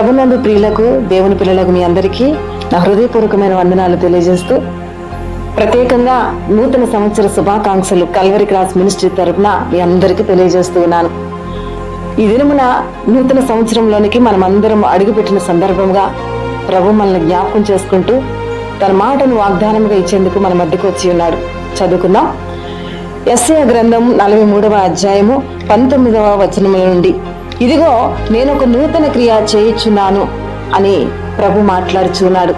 ప్రభునందు ప్రియులకు దేవుని పిల్లలకు మీ అందరికీ నా హృదయపూర్వకమైన వందనాలు తెలియజేస్తూ ప్రత్యేకంగా నూతన సంవత్సర శుభాకాంక్షలు కల్వరి క్రాస్ మినిస్ట్రీ తరపున మీ అందరికీ తెలియజేస్తూ ఉన్నాను. ఈ దినమున నూతన సంవత్సరంలోనికి మనం అందరం అడుగుపెట్టిన సందర్భంగా ప్రభు మనల్ని జ్ఞాపకం చేసుకుంటూ తన మాటను వాగ్దానంగా ఇచ్చేందుకు మన మధ్యకు వచ్చి ఉన్నాడు. చదువుకుందాం. ఎస్ఏ గ్రంథం నలభై మూడవ అధ్యాయము పంతొమ్మిదవ వచనముల నుండి. ఇదిగో నేను ఒక నూతన క్రియ చేయుచున్నాను అని ప్రభు మాట్లాడుచున్నాడు.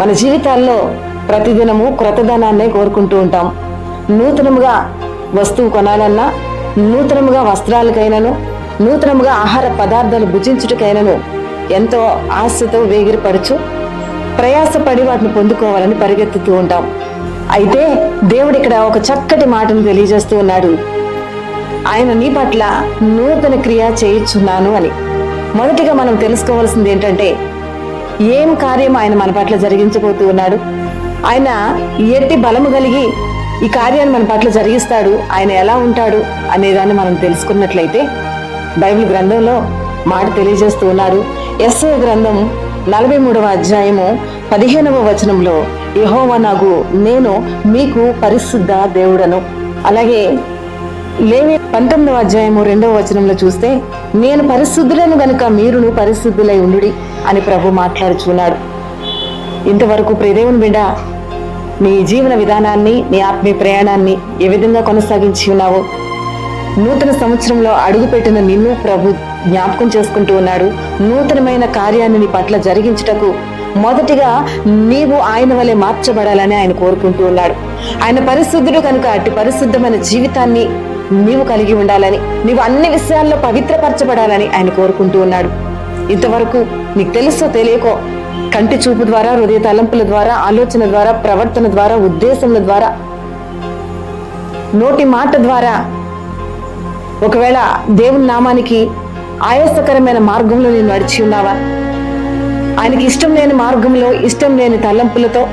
మన జీవితాల్లో ప్రతిదినము క్రొత్తదనాన్నే కోరుకుంటూ ఉంటాం. నూతనముగా వస్తువు కొనాలన్నా నూతనముగా వస్త్రాలకైనను నూతనముగా ఆహార పదార్థాలు భుజించుటకైనను ఎంతో ఆశతో వేగిరపడుచు ప్రయాసపడి వాటిని పొందుకోవాలని పరిగెత్తుతూ ఉంటాం. అయితే దేవుడు ఇక్కడ ఒక చక్కటి మాటను తెలియజేస్తూ ఉన్నాడు. ఆయన నీ పట్ల నూతన క్రియ చేయించున్నాను అని. మొదటిగా మనం తెలుసుకోవాల్సింది ఏంటంటే ఏం కార్యం ఆయన మన పట్ల జరిగించబోతూ ఉన్నాడు? ఆయన ఎట్టి బలము కలిగి ఈ కార్యాన్ని మన పట్ల జరిగిస్తాడు? ఆయన ఎలా ఉంటాడు? అనేదాన్ని మనం తెలుసుకున్నట్లయితే బైబిల్ గ్రంథంలో మాట తెలియజేస్తూ ఉన్నారు. ఎస్ఐ గ్రంథం నలభై మూడవ అధ్యాయము పదిహేనవ వచనంలో యెహోవా నాకు నేను మీకు పరిశుద్ధ దేవుడను. అలాగే లేవి పంతొమ్మిదవ అధ్యాయము రెండవ వచనంలో చూస్తే నేను పరిశుద్ధులను గనుక మీరును పరిశుద్ధులై ఉండుడి అని ప్రభు మాట్లాడుచున్నాడు. ఇంతవరకు ప్రియదేవుని బిడ్డ నీ జీవన విధానాన్ని నీ ఆత్మీయ ప్రయాణాన్ని ఏ విధంగా కొనసాగించి ఉన్నావో నూతన సంవత్సరంలో అడుగుపెట్టిన నిన్ను ప్రభు జ్ఞాపకం చేసుకుంటూ ఉన్నాడు. నూతనమైన కార్యాన్ని నీ పట్ల జరిగించుటకు మొదటిగా నీవు ఆయన వలె మార్చబడాలని ఆయన కోరుకుంటూ ఉన్నాడు. ఆయన పరిశుద్ధుడు కనుక అట్టి పరిశుద్ధమైన జీవితాన్ని నీవు కలిగి ఉండాలని నీవు అన్ని విషయాల్లో పవిత్రపరచబడాలని ఆయన కోరుకుంటూ ఉన్నాడు. ఇంతవరకు నీకు తెలుసో తెలియకో కంటి చూపు ద్వారా హృదయ తలంపుల ద్వారా ఆలోచన ద్వారా ప్రవర్తన ద్వారా ఉద్దేశముల ద్వారా నోటి మాట ద్వారా ఒకవేళ దేవుని నామానికి ఆయాసకరమైన మార్గంలో నేను నడిచి ఉన్నావా? ఆయనకి ఇష్టం లేని మార్గంలో ఇష్టం లేని తలంపులతో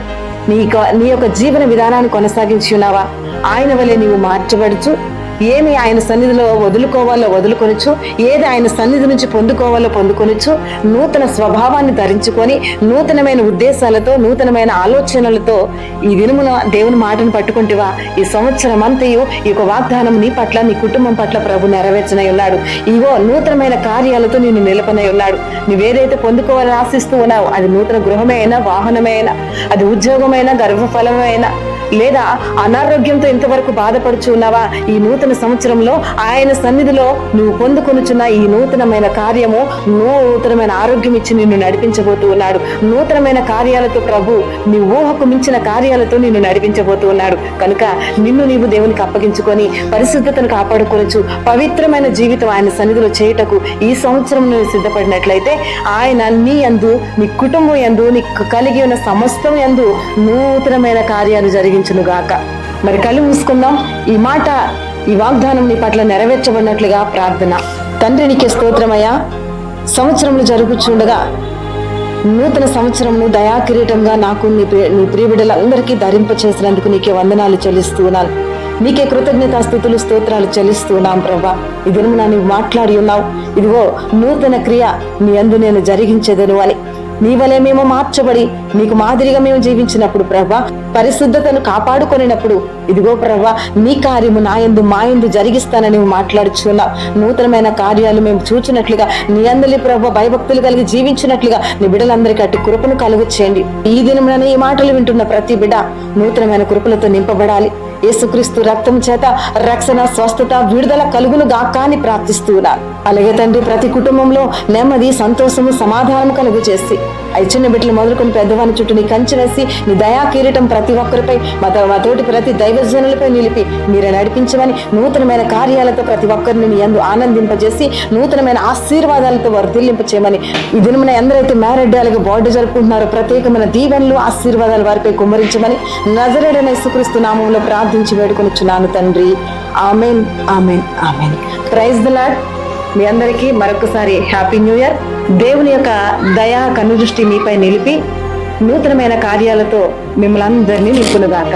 నీ యొక్క- నీ యొక్క జీవన విధానాన్ని కొనసాగించి ఉన్నావా? ఆయన వలె నీవు మార్చబడుచు ఏమి ఆయన సన్నిధిలో వదులుకోవాలో వదులుకొనొచ్చు ఏది ఆయన సన్నిధి నుంచి పొందుకోవాలో పొందుకొనొచ్చు నూతన స్వభావాన్ని ధరించుకొని నూతనమైన ఉద్దేశాలతో నూతనమైన ఆలోచనలతో ఈ దినమున దేవుని మాటను పట్టుకుంటేవా? ఈ సంవత్సరం అంతయు ఈ యొక్క వాగ్దానం నీ పట్ల నీ కుటుంబం పట్ల ప్రభు నెరవేర్చనై ఉన్నాడు ఇగో నూతనమైన కార్యాలతో నిన్ను నిలపనై ఉన్నాడు నువ్వేదైతే పొందుకోవాలని ఆశిస్తూ ఉన్నావు అది నూతన గృహమే అయినా వాహనమే అయినా అది ఉద్యోగమైనా గర్భఫలమైనా లేదా అనారోగ్యంతో ఇంతవరకు బాధపడుచు ఉన్నావా? ఈ నూతన సంవత్సరంలో ఆయన సన్నిధిలో నువ్వు పొందుకొనుచున్న ఈ నూతనమైన కార్యము నూతనమైన ఆరోగ్యం ఇచ్చి నిన్ను నడిపించబోతూ ఉన్నాడు. నూతనమైన కార్యాలతో ప్రభు నీ ఊహకు మించిన కార్యాలతో నిన్ను నడిపించబోతూ ఉన్నాడు. కనుక నిన్ను నీవు దేవునికి అప్పగించుకొని పరిశుద్ధతను కాపాడుకోవచ్చు పవిత్రమైన జీవితం ఆయన సన్నిధిలో చేయుటకు ఈ సంవత్సరం నువ్వు సిద్ధపడినట్లయితే ఆయన నీ యందు నీ కుటుంబం యందు నీకు కలిగి ఉన్న సమస్తం యందు నూతనమైన కార్యాలు జరిగి గాక మరి కళ్ళు మూసుకుందాం. ఈ మాట ఈ వాగ్దానం నీ పట్ల నెరవేర్చబడినట్లుగా ప్రార్థన. తండ్రి నీకే స్తోత్రమయ్యా. సంవత్సరములు జరుగుచుండగా నూతన సంవత్సరంను దయా కిరీటంగా నాకు నీ ప్రియ నీ ప్రియబిడ్డలందరికీ ధరింప చేసినందుకు నీకే వందనాలు చెల్లిస్తున్నాను. నీకే కృతజ్ఞతాస్థుతులు స్తోత్రాలు చెల్లిస్తున్నాం ప్రభా. ఈ దినమున నీవు మాట్లాడి ఉన్నావు. ఇదిగో నూతన క్రియ నీ అందు నేను జరిగించేదను అని. నీ వలె మేము మార్చబడి నీకు మాదిరిగా మేము జీవించినప్పుడు ప్రభా పరిశుద్ధతను కాపాడుకొనినప్పుడు ఇదిగో ప్రభా నీ కార్యము నాయందు మాయందు మా జరిగిస్తానని మాట్లాడుచున్నా. మాట్లాడుచున్నావు నూతనమైన కార్యాలు మేము చూచినట్లుగా నీ అందరి ప్రభా భయభక్తులు కలిగి జీవించినట్లుగా నీ బిడ్డలందరికీ అట్టి కృపను కలుగు చేయండి. ఈ దినమున ఈ మాటలు వింటున్న ప్రతి బిడ్డ నూతనమైన కృపలతో నింపబడాలి. యేసుక్రీస్తు రక్తం చేత రక్షణ స్వస్థత విడుదల కలుగును గాక అని ప్రార్థిస్తున్నారు అలాగే తండ్రి ప్రతి కుటుంబంలో నెమ్మది సంతోషము సమాధానం కలుగు చేసి అవి చిన్న బిడ్డలు మొదలుకొని పెద్దవాని చుట్టూ నీ కంచె వేసి నీ దయా కిరీటం ప్రతి ఒక్కరిపై మా మా తోటి ప్రతి దైవజనులపై నిలిపి మీరు నడిపించమని నూతనమైన కార్యాలతో ప్రతి ఒక్కరిని నీ యందు ఆనందింపజేసి నూతనమైన ఆశీర్వాదాలతో వర్ధిల్లింప చేయమని ఈ దినమున ఎందరైతే మ్యారెడ్ అలాగే బాడీ జరుపుకుంటున్నారో ప్రత్యేకమైన దీవెనలు ఆశీర్వాదాలు వారిపై కుమ్మరించమని నజరేడన యేసుక్రీస్తు నామంలో ప్రార్థించి వేడుకొనిచ్చున్నాను తండ్రి. Amen amen amen. Praise the lord మీ అందరికీ మరొకసారి హ్యాపీ న్యూ ఇయర్. దేవుని యొక్క దయా కనుదృష్టి మీపై నిలిపి నూతనమైన కార్యాలతో మిమ్మల్ని అందరినీ నింపునుగాక.